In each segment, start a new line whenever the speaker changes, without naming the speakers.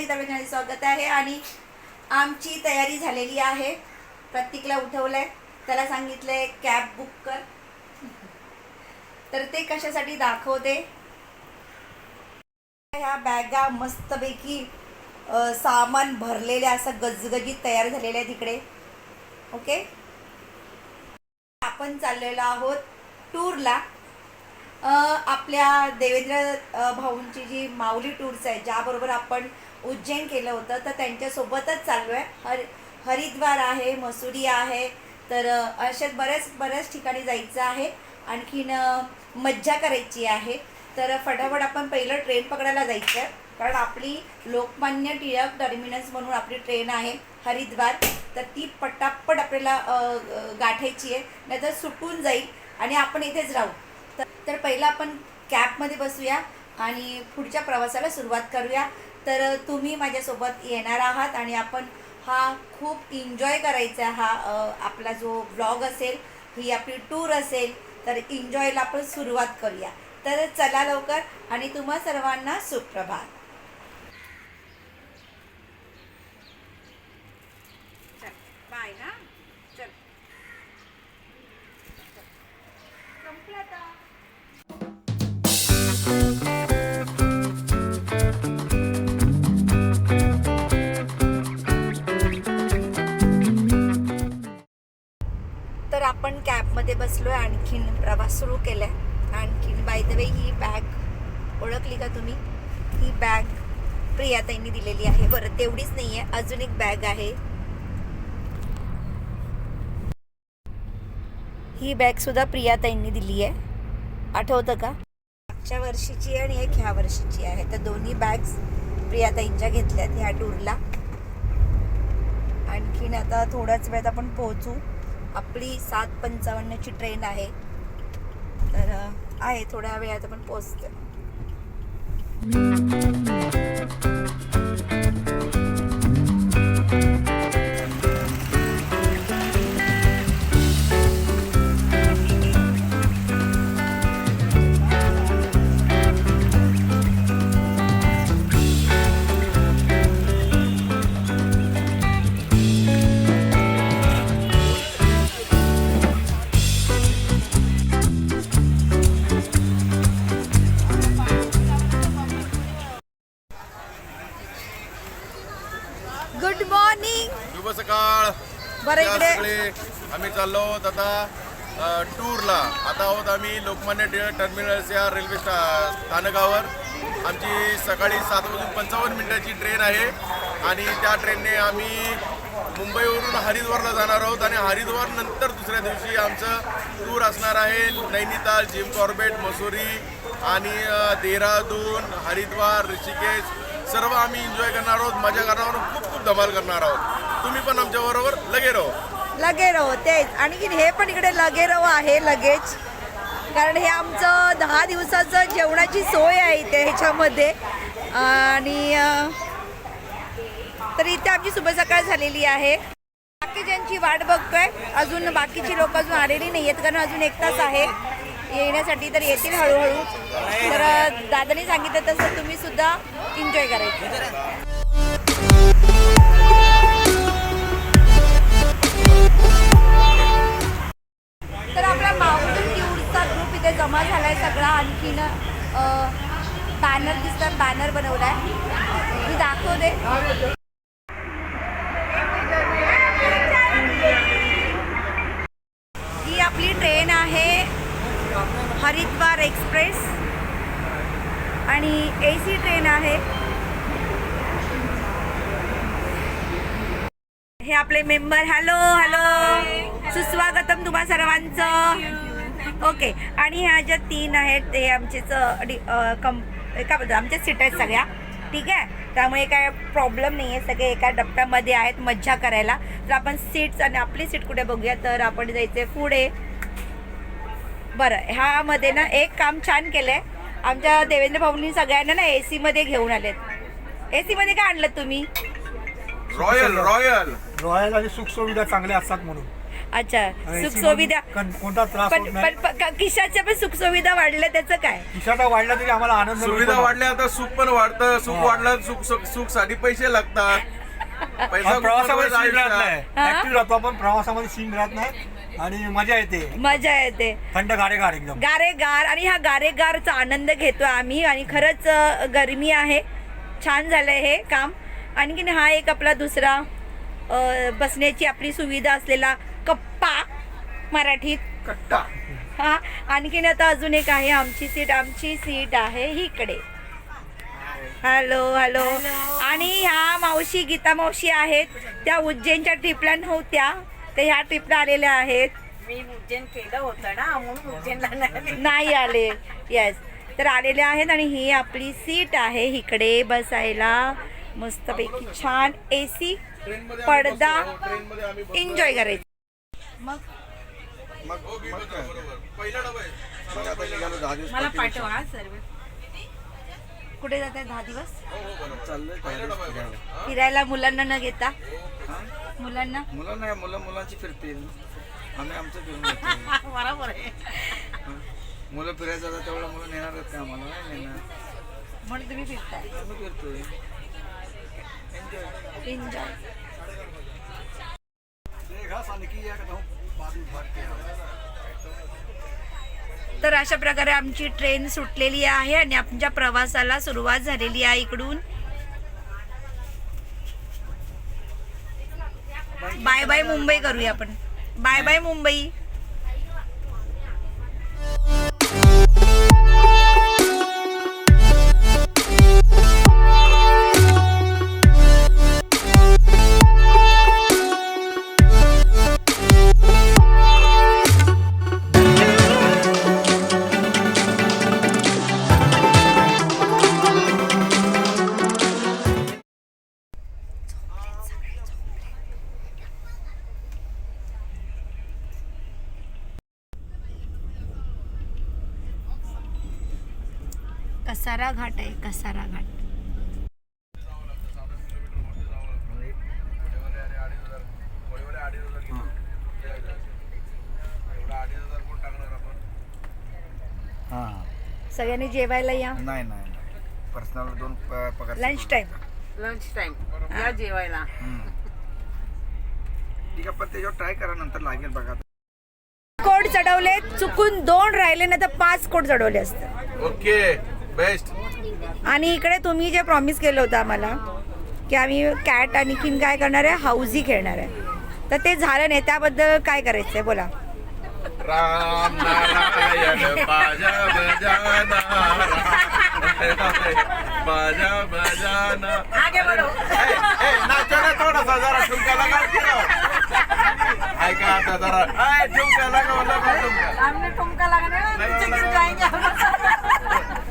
एकदा आपल्या स्वागत आहे आणि आमची तयारी झालेली आहे. प्रत्येकला उठवलंय. त्याला सांगितलंय कॅब बुक कर. तर ते कशासाठी दाखवते? ह्या बॅगा मस्तपैकी सामान भरलेल्या असं गजगजीत तयार झालेल्या आहेत तिकडे. ओके? आपण चाललेलो आहोत टूरला. आपल्या देवेंद्र भाऊंची जी माऊली टूर्स आहे ज्याबरोबर आपण उज्जैन केलं होतं तर त्यांच्यासोबतच चालू आहे हर हरिद्वार आहे मसुरी आहे तर अ, अशाच बऱ्याच बऱ्याच ठिकाणी जायचं आहे. आणखीन मज्जा करायची आहे. तर फटाफट आपण पहिलं ट्रेन पकडायला जायचं आहे कारण आपली लोकमान्य टिळक टर्मिनस म्हणून आपली ट्रेन आहे हरिद्वार. तर ती पटापट आपल्याला गाठायची आहे. नाहीतर सुटून जाईल आणि आपण इथेच राहू. तर तर पहिलं आपण कॅबमध्ये बसूया आणि पुढच्या प्रवासाला सुरुवात करूया. तर तुम्ही माझ्यासोबत येणार आहात आणि आपण हा खूप एन्जॉय करायचा हा आपला जो ब्लॉग असेल ही आपली टूर असेल तर एन्जॉयला आपण सुरुवात करूया. तर चला लवकर आणि तुम्हा सर्वांना सुप्रभात. आपण कॅबमध्ये आहे आणखीन प्रवास सुरू केला आहे आणखीन बाय द वे ही बॅग ओळखली का तुम्ही? ही बॅग प्रियाताईंनी दिलेली आहे. बरं तेवढीच नाही आहे अजून एक बॅग आहे. ही बॅग सुद्धा प्रियाताईंनी दिली आहे. आठवतं का? मागच्या वर्षीची आहे आणि एक ह्या वर्षीची आहे. तर दोन्ही बॅग्स प्रियाताईंच्या घेतल्यात ह्या टूरला आणखीन आता थोड्याच वेळात आपण पोहोचू. आपली सात पंचावन्नची ट्रेन आहे. तर आहे थोड्या वेळात आपण पोहोचतो
चाललो आहोत आता टूरला. आता आहोत आम्ही लोकमान्य टिळक टर्मिनल्स या रेल्वे स्टा स्थानकावर. आमची सकाळी सात वाजून पंचावन्न मिनिटाची ट्रेन आहे आणि त्या ट्रेनने आम्ही मुंबईवरून हरिद्वारला जाणार आहोत आणि हरिद्वार नंतर दुसऱ्या दिवशी आमचं टूर असणार आहे नैनिताल जिम कॉर्बेट मसुरी आणि देहरादून हरिद्वार ऋषिकेश. सर्व आम्ही एन्जॉय करणार आहोत. मजा करणार आहोत खूप खूप धमाल करणार आहोत. तुम्ही पण आमच्याबरोबर लगे बरोबर लगे
लगेरो तेच. आणखीन हे पण इकडे लगेरो आहे लगेच. कारण हे आमचं दहा दिवसाचं जेवणाची सोय आहे इथे ह्याच्यामध्ये. आणि तर इथे आमची सुबह सकाळ झालेली आहे. बाकीच्यांची वाट बघतोय. अजून बाकीची लोक अजून आलेली नाही आहेत कारण अजून एक तास आहे येण्यासाठी तर येतील हळूहळू. तर अ, दादाने सांगितलं तसं तुम्ही सुद्धा एन्जॉय करायचं. जमा झालाय सगळा. आणखीन बॅनर दिसतात बॅनर बनवलाय. मी दाखवते. ही आपली ट्रेन आहे हरिद्वार एक्सप्रेस. आणि ए सी ट्रेन आहे. हे आपले मेंबर हॅलो हॅलो सुस्वागतम तुम्हा सर्वांचं. ओके. आणि ह्या ज्या तीन आहेत ते आमचेच कम एका बद्दल आमच्या सीट आहेत सगळ्या. ठीक आहे? त्यामुळे काय प्रॉब्लेम नाही आहे सगळे एका डप्प्यामध्ये आहेत मज्जा करायला. तर आपण सीट्स आणि आपली सीट कुठे बघूया? तर आपण जायचे पुढे. बरं ह्यामध्ये ना एक काम छान केलं आहे आमच्या देवेंद्र भाऊंनी सगळ्यांना ना ए सीमध्ये घेऊन आलेत. ए सीमध्ये काय आणलं तुम्ही?
रॉयल रॉयल
रॉयल आणि सुखसुविधा चांगल्या असतात म्हणून.
अच्छा सुख सुविधा.
कोणता त्रास
पण
होत
पण
नाही
पण सुख सुविधा वाढल्या त्याचं काय?
खिशाचा वाढला तरी आम्हाला आनंद
सुविधा
मिळतो.
वाढल्या आता सुख पण वाढतं. सुख. वाढलं सुख सुख सुखसाठी पैसे लागतात. पैसा
प्रवासामध्ये सीन राहत
आयुष्यात.
नाही.
हा?
ऍक्टिव्ह राहतो आपण प्रवासामध्ये सीन राहत नाही. आणि मजा येते.
मजा येते.
थंड गारेगार एकदम.
गारेगार आणि हा गारेगारचा आनंद घेतो आम्ही. आणि खरंच अ, गरमी आहे. छान झालंय हे काम. आणखीन हा एक आपला दुसरा बसण्याची आपली सुविधा असलेला कप्पा मराठीत.
कट्टा.
हा आणखीन आता अजून एक आहे आमची सीट आमची सीट आहे इकडे. Hello hello. आणि ह्या मावशी गीता मावशी आहेत. त्या उज्जैनच्या ट्रिपला नव्हत्या त्या ह्या ट्रिपला आलेल्या आहेत.
मी उज्जैन केलं होतं ना म्हणून उज्जैनला नाही
नाही आले. येस तर आलेले आहेत आणि ही आपली सीट आहे इकडे बसायला. मस्तपैकी छान ए सी पडदा. एन्जॉय करायचं. मग?
दिवस
मला पाठवा हा सर्व.
कुठे जात आहे दहा दिवस
आहे बरं.
फिरायला मुलांना न घेता? मुलांना?
मुलं नाही मुलं मुलांची फिरतील. आम्ही आमचं फिरून
बरोबर आहे.
मुलं फिरायचं तेवढं मुलं नेणार आहेत का आम्हाला? नाही नेणार.
म्हणून तुम्ही फिरताय.
आम्ही फिरतोय.
एन्जॉय तर अशा प्रकारे आमची ट्रेन सुटलेली आहे आणि आमच्या प्रवासाला सुरुवात झालेली आहे इकडून. बाय. बाय मुंबई करूया आपण. Bye bye Mumbai. कसारा घाट
हां.
सगळ्यांनी जेवायला या?
नाही नाही पर्सनल दोन पगार
लंच टाइम
लंच टाइम या जेवायला.
ठीक आहे पण त्याच्यावर ट्राय करा नंतर लागेल बघा.
कोड चढवले चुकून दोन राहिले ना तर पाच कोड चढवले असते.
ओके बेस्ट
आणि इकडे तुम्ही जे प्रॉमिस केलं होतं आम्हाला की आम्ही कॅट आणखीन काय करणार आहे हाऊजी खेळणार आहे. तर ते झालं नाही त्याबद्दल काय करायचं आहे बोला.
राम नारायण बाजा बजाना बाजा बजाना
आगे बढ़ो
ए, ए, नाचो ना थोडासा जरा ठुमका लगा की ना. ऐका आता जरा. ए, ठुमका लगा लगा ठुमका.
हमने लगाने. जाएंगे.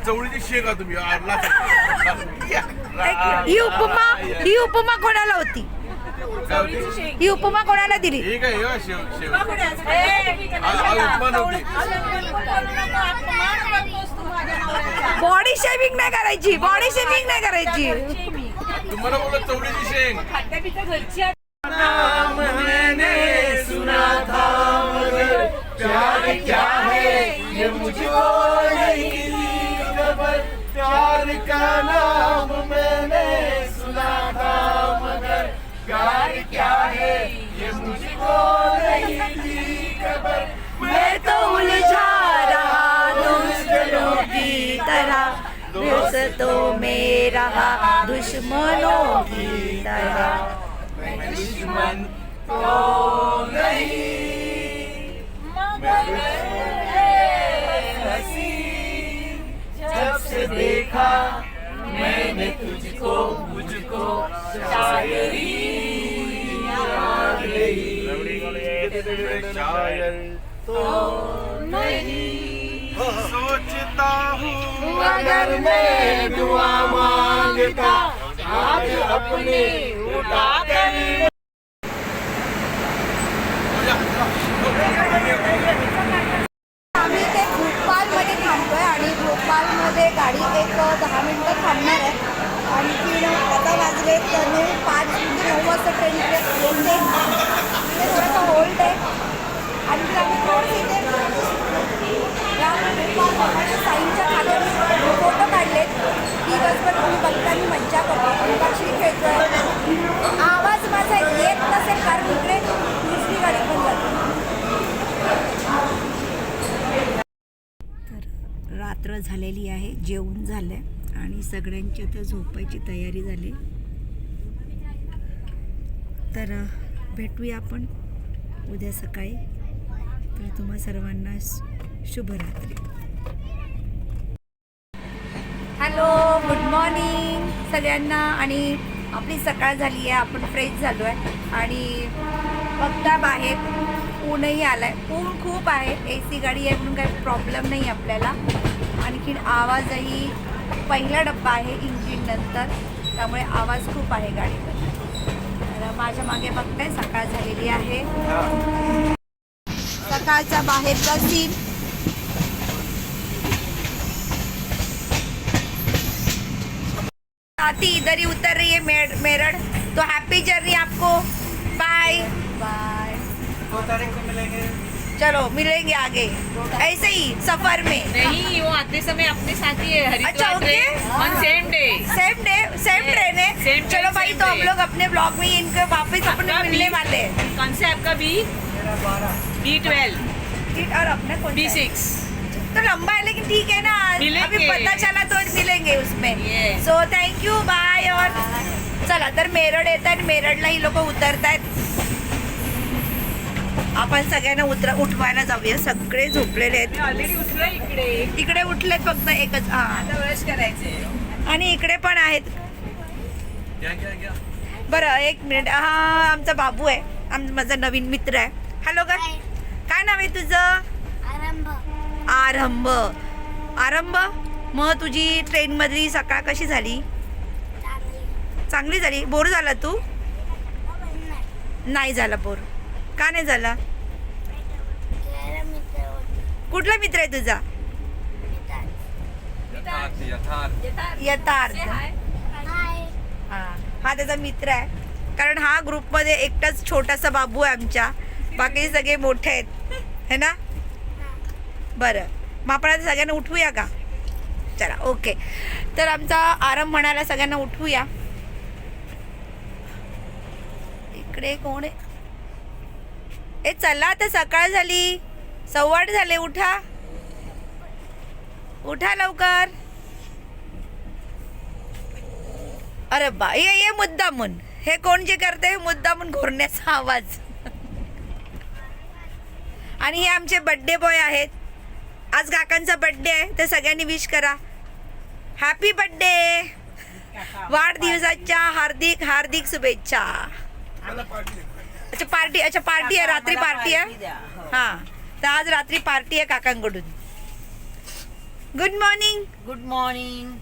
चवळीची शेका तुम्ही. आरला या.
एक- ही उपमा ही उपमा कोणाला होती? ही उपमा कोणाला दिली?
आहे शेव शेव.
बॉडी शेविंग नाही करायची. बॉडी शेविंग नाही करायची.
तुम्हाला बोलत चवळीची शेंग.
मानो की तरह दुश्मन तो नहीं मगर जब से देखा मैंने तुझको मुझको शायरी याद शायर तो नहीं।
सोचता हूँ
अगर मैं दुआ माँगता हाँ। आज अपने उठा कर आम्ही ते भोपाळमध्ये थांबतोय आणि भोपाळमध्ये गाडी एक दहा मिनिटं थांबणार आहे आणखी आता वाजले नऊ पाच म्हणजे नऊ वाजता ट्रेन येते ते थोडंसं होल्ड आहे आणि आम्ही थोडंसं इथे या साईंच्या खात्याने फोटो काढलेत दिवसभर तुम्ही बघता मी मज्जा करतो अंताक्षरी खेळतोय आवाज माझा येत नसेल कारण इकडे दुसरी गाडी पण जाते तर रात्र झालेली आहे जेवण झालं आहे आणि सगळ्यांची आता झोपायची तयारी झाली. तर भेटूया आपण उद्या सकाळी. तर तुम्हा सर्वांना शुभरात्री. हॅलो गुड मॉर्निंग सगळ्यांना. आणि आपली सकाळ झाली आहे आपण फ्रेश झालो आहे आणि बघता बाहेर ऊनही आलं आहे ऊन खूप आहे ए सी गाडी आहे म्हणून काही प्रॉब्लेम नाही आपल्याला. आणखीन आवाजही पहिला डब्बा आहे इंजिन नंतर त्यामुळे आवाज खूप आहे गाडीमध्ये. तर माझ्या मागे बघताय सकाळ झालेली आहे. सकाळचा बाहेरचा सीन आती इधर ही उतर रही है मेर, मेरठ. तो हैप्पी जर्नी आपको. बाय बाय
दो तारीख को मिलेंगे.
चलो मिलेंगे आगे। ऐसे ही सफर में।
नहीं वो आते समय अपने साथ ही है
अच्छा, okay.
On same day
same day same train है। चलो भाई तो हम. लोग अपने ब्लॉग में इनको वापस अपने मिलने वाले हैं।
कौन से आपका बी बी ट्वेल्व
और अपने कौन
बी
सा?
सिक्स
तो लंबा है लेकिन ठीक है ना। अभी पता चला तो मिलेंगे उसमें. सो थँक यू बाय और चला तर मेरड येत आहेत मेरडला ही लोक उतरत आहेत आपण सगळ्यांना उतर उठवायला जाऊया. सगळे झोपलेले आहेत.
ऑलरेडी उठलो इकडे.
इकडे उठलेत फक्त एकच हा. आणि इकडे पण आहेत. बरं एक मिनिट. हा आमचा बाबू आहे. आम माझा नवीन मित्र आहे. हॅलो का काय नाव आहे तुझं?
आरंभ.
आरंभ. आरंभ मग तुझी ट्रेनमधली सकाळ कशी झाली?
चांगली.
झाली? बोर झाला तू?
नाही.
नाही झाला बोर. का नाही झाला? कुठला मित्र आहे तुझा? यथार्थ
हाय
हा हा त्याचा मित्र आहे. कारण हा ग्रुपमध्ये एकटाच छोटासा बाबू आहे आमच्या. बाकी सगळे मोठे आहेत. है ना? बरं. मग आपण आता सगळ्यांना उठवूया का? चला ओके. तर आमचा आराम म्हणायला सगळ्यांना उठवूया. इकडे कोण आहे? ए चला आता सकाळ झाली. सव्वाट झाले उठा. उठा लवकर. अरे बा ये ये मुद्दामून. हे कोण जे करते हे मुद्दामून घोरण्याचा आवाज. आणि हे आमचे बड्डे बॉय आहेत. आज काकांचा बड्डे आहे ते सगळ्यांनी विश करा. हॅपी बड्डे वाढदिवसाच्या हार्दिक हार्दिक शुभेच्छा. अच्छा पार्टी अच्छा पार्टी आहे रात्री पार्टी आहे? हा. तर आज रात्री पार्टी आहे काकांकडून. गुड मॉर्निंग
गुड मॉर्निंग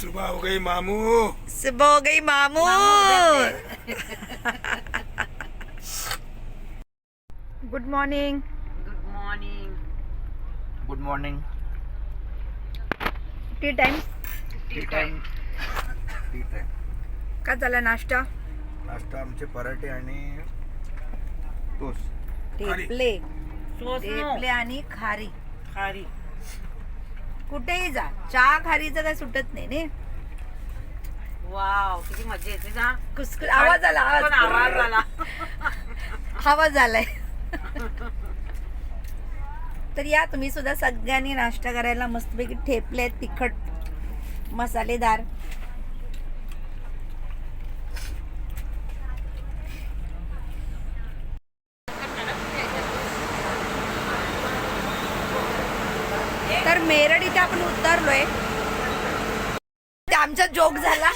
सुबह हो गई मामू.
सुबह हो गई मामू good morning
good morning
good morning
tea time
tea time tea time
काय झाला नाश्ता?
नाश्ता आमचे पराठे आणि टोस्ट
टेपले
सोस
टेपले आणि खारी.
खारी.
कुठेही जा. चहा खारीचं काय सुटत नाही ने?
वाव किती मजा येते ना.
कुसकुस. आवाज आला
पण आवाज
आवाज
आला.
आवाज आलाय. तर या तुम्ही सुद्धा सगळ्यांनी नाश्ता करायला मस्तपैकी ठेपले आहेत तिखट मसालेदार तर मेरड इथे आपण उतरलोय ते आमचा जोक झाला.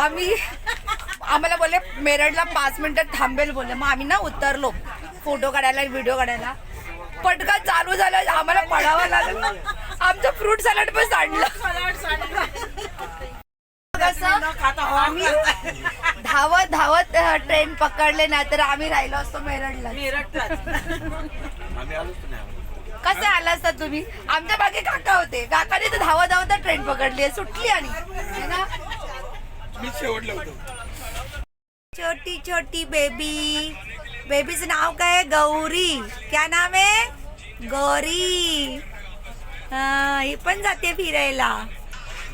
आम्ही आम्हाला बोलले मेरडला पाच मिनिटं थांबेल बोलले. मग आम्ही ना उतरलो. फोटो काढायला व्हिडिओ काढायला. पटकन चालू झालं. आम्हाला पडावं लागलं. आमचं फ्रूट सॅलड पण सांडलं. धावत धावत ट्रेन पकडले नाही तर आम्ही राहिलो असतो मेरडला
नाही
कसे आला असता तुम्ही? आमच्या मागे काका होते. काकाने तर धावत धावत ट्रेन पकडली सुटली आणि. है ना?
मी शेवटलं होतो.
छोटी छोटी बेबी बेबीचं नाव काय आहे? गौरी. क्या नाम आहे? गौरी. हा ही पण जाते फिरायला.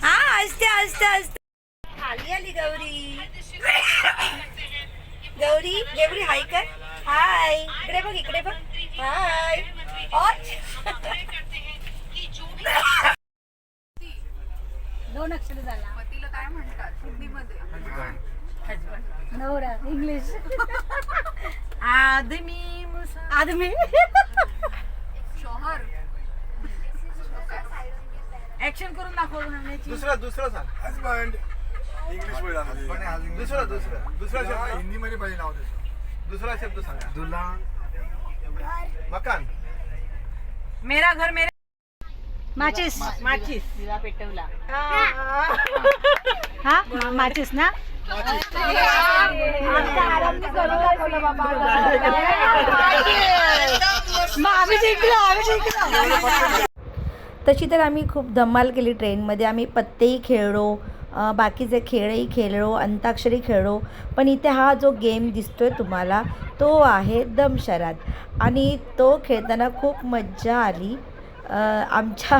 हा असते असते असते आली आली गौरी. गौरी गौरी हाय कर. हाय इकडे बघ इकडे बघ. हाय
दोन अक्षर झाला. तिला काय म्हणतात? हिंदीमध्ये. नवरा इंग्लिश.
आदमी
आदमी.
ऍक्शन करून दाखव म्हणण्याची
दुसरा दुसरा सांग. हजबंड इंग्लिश दुसरा दुसरा दुसरा शब्द. हिंदी मध्ये पाहिजे नाव दुसरा शब्द सांगा. दुला मकान.
मेरा घर मेरे
माचिस.
माचीस. दिवा पेटवला.
हा. माचिस ना? मग आम्ही जिंकलो आम्ही जिंकलो.
तशी तर आम्ही खूप धमाल केली ट्रेनमध्ये आम्ही पत्तेही खेळलो. बाकीचे खेळही खेळलो अंताक्षरी खेळलो पण इथे हा जो गेम दिसतोय तुम्हाला तो आहे दमशरात. आणि तो खेळताना खूप मज्जा आली. आमच्या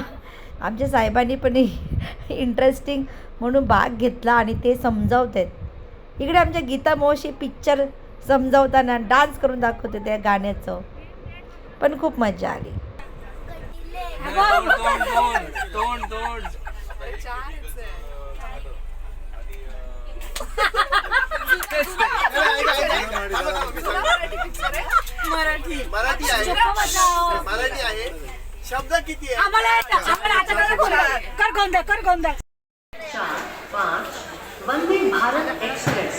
आमच्या साहेबांनी पण इंटरेस्टिंग म्हणून भाग घेतला आणि ते समजावत आहेत इकडे आमच्या गीता मोशी पिक्चर समजावताना डान्स करून दाखवते त्या गाण्याचं. पण खूप मजा आली.
तोंड तोंड.
मराठी.
मराठी आहे. मराठी आहे. शब्द किती आहे?
कर गोंधळ. कर गोंधळ कर गोंधळ.
चार पाँच वंदे भारत एक्सप्रेस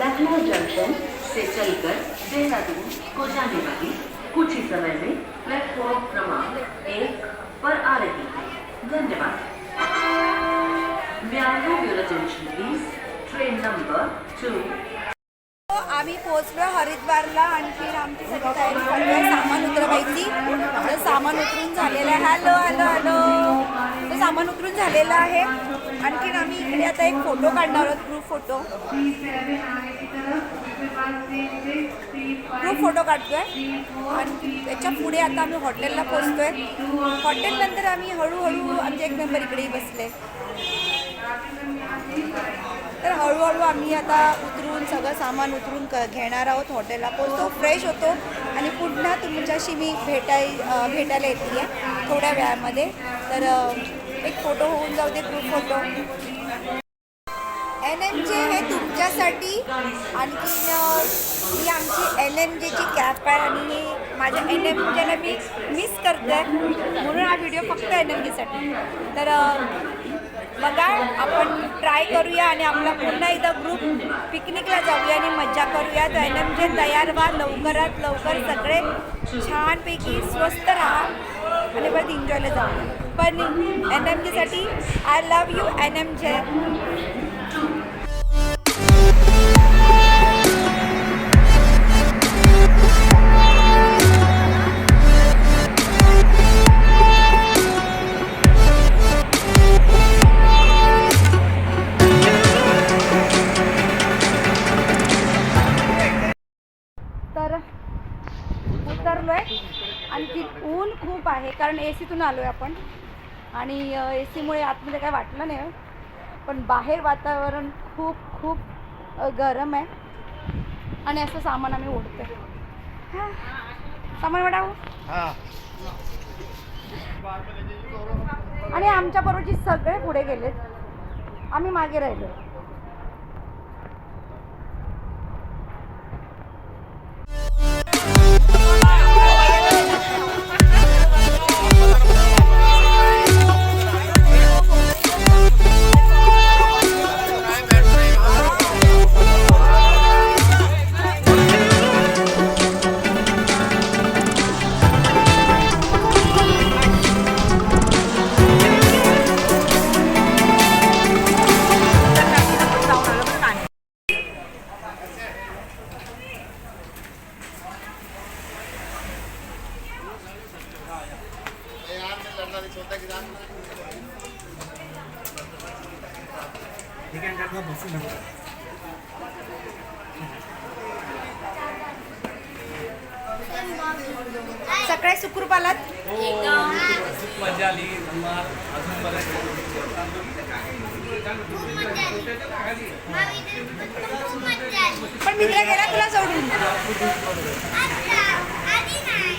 लखनऊ जंक्शन से चलकर देहरादून को जाने वाली कुछ ही समय में प्लेटफॉर्म क्रमांक एक पर आ रही है धन्यवाद. म्यानो your attention please train number two
आम्ही पोहोचलो हरिद्वारला आणखी आमची सगळी तयारी करतोय सामान उतरवायची. तर सामान उतरून झालेलं आहे. Hello hello hello. तर सामान उतरून झालेलं आहे. आणखीन आम्ही इकडे आता एक फोटो काढणार आहोत. ग्रुप फोटो ग्रुप फोटो काढतोय. आणि त्याच्या पुढे आता आम्ही हॉटेलला पोहोचतोय. हॉटेल नंतर आम्ही हळूहळू आमचे एक मेंबर इकडे बसले. तर हळूहळू आम्ही आता उतरून सगळं सामान उतरून क घेणार आहोत हॉटेलला. पोचतो फ्रेश होतो आणि पुन्हा तुमच्याशी मी भेटाय भेटायला येते आहे थोड्या वेळामध्ये. तर एक फोटो होऊन जाऊ दे group photo N M J हे तुमच्यासाठी आणखी ही आमची एन एम जेची कॅप आहे आणि ही माझ्या एन एम जेला मी मिस करते म्हणून हा व्हिडिओ फक्त एन एम जीसाठी तर बघा आपण ट्राय करूया आणि आपला पुन्हा एकदा ग्रुप पिकनिकला जाऊया आणि मज्जा करूया. तर एन एम जे तयार व्हा लवकरात लवकर सगळे छानपैकी स्वस्त राहा आणि परत एन्जॉयला जाऊया. पण N M जेसाठी I love you N M J कारण ए सीतून आलो आहे आपण. आणि ए सीमुळे आतमध्ये काय वाटलं नाही पण बाहेर वातावरण खूप खूप गरम आहे. आणि असं सामान आम्ही ओढतोय. हा. सामान वाढावं आणि आमच्या बरोबरची सगळे पुढे गेलेत. आम्ही मागे राहिलो सकाळी सुखरूप आलात
खूप मजा आली अजून
पण मित्र गेला तुला सोडून
आता आधी नाही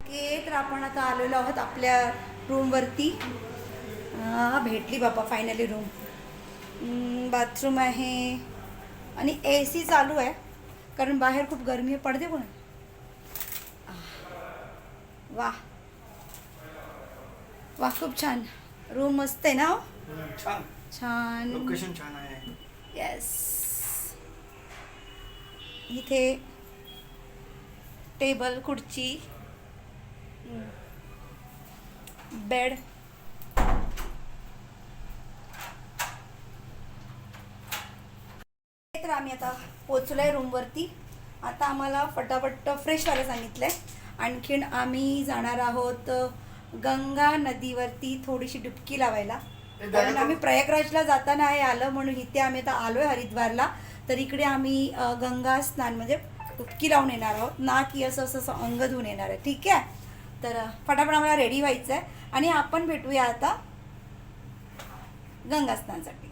ओके तर आपण आता आलेलो आहोत आपल्या रूमवरती भेटली बाबा फायनली रूम बाथरूम आहे. आणि ए सी चालू आहे कारण बाहेर खूप गरमी आहे पडदे कोण? वा वा खूप छान. रूम मस्त आहे ना हो?
छान.
छान.
लोकेशन छान आहे.
येस इथे टेबल खुर्ची. बेड. तर आम्ही आता पोचलोय रूमवरती आता आम्हाला फटाफट फ्रेश व्हायला सांगितलंय आणखीन आम्ही जाणार आहोत गंगा नदीवरती थोडीशी डुबकी लावायला. कारण आम्ही प्रयागराजला जाताना हे आलं म्हणून इथे आम्ही आता आलोय हरिद्वारला. तर इकडे आम्ही गंगा स्नान म्हणजे डुबकी लावून येणार आहोत. ना की असं असं असं अंग धुवून येणार आहे. ठीक आहे? तर फटाफट आम्हाला रेडी व्हायचं आहे आणि आपण भेटूया आता गंगास्नानसाठी.